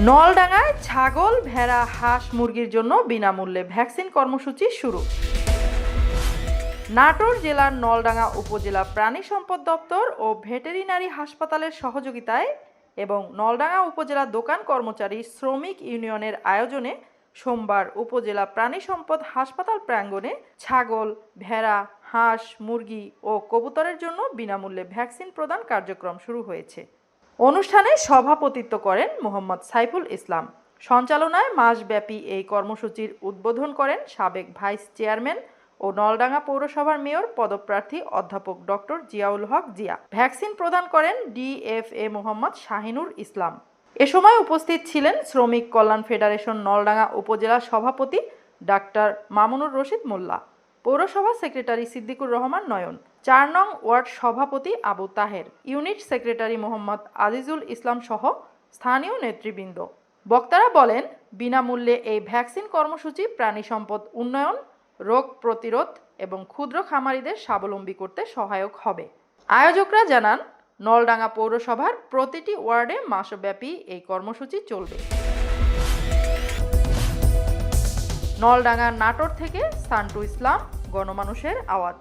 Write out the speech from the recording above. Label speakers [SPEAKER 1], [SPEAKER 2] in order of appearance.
[SPEAKER 1] নলডাঙ্গায় ছাগল, ভেড়া, হাঁস মুরগির জন্য বিনামূল্যে ভ্যাকসিন কর্মসূচি শুরু। নাটোর জেলার নলডাঙ্গা উপজেলা প্রাণী সম্পদ দপ্তর ও ভেটেরিনারি হাসপাতালের সহযোগিতায় এবং নলডাঙ্গা উপজেলা দোকান কর্মচারী শ্রমিক ইউনিয়নের আয়োজনে সোমবার উপজেলা প্রাণী সম্পদ হাসপাতাল প্রাঙ্গণে ছাগল, ভেড়া, হাঁস, মুরগি ও কবুতরের জন্য বিনামূল্যে ভ্যাকসিন প্রদান কার্যক্রম শুরু হয়েছে। অনুষ্ঠানে সভাপতিত্ব করেন মোহাম্মদ সাইফুল ইসলাম। সঞ্চালনায় মাসব্যাপী এই কর্মসূচির উদ্বোধন করেন সাবেক ভাইস চেয়ারম্যান ও নলডাঙ্গা পৌরসভার মেয়র পদপ্রার্থী অধ্যাপক ডক্টর জিয়াউল হক জিয়া। ভ্যাকসিন প্রদান করেন ডিএফএ মোহাম্মদ শাহিনুর ইসলাম। এ সময় উপস্থিত ছিলেন শ্রমিক কল্যাণ ফেডারেশন নলডাঙ্গা উপজেলা সভাপতি ডাক্তার মামুনুর রশিদ মোল্লা, পৌরসভা সেক্রেটারি সিদ্দিকুর রহমান নয়ন চার নং ওয়ার্ড সভাপতি আবু তাহের, ইউনিট সেক্রেটারি মোহাম্মদ আজিজুল ইসলাম সহ স্থানীয় নেতৃবৃন্দ। বক্তারা বলেন, বিনামূল্যে এই ভ্যাকসিন কর্মসূচি প্রাণী সম্পদ উন্নয়ন, রোগ প্রতিরোধ এবং ক্ষুদ্র খামারিদের স্বাবলম্বী করতে সহায়ক হবে। আয়োজকরা জানান, নলডাঙ্গা পৌরসভার প্রতিটি ওয়ার্ডে মাসব্যাপী এই কর্মসূচি চলবে। নলডাঙ্গা নাটোর থেকে সান্টু ইসলাম, গণমানুষের আওয়াজ।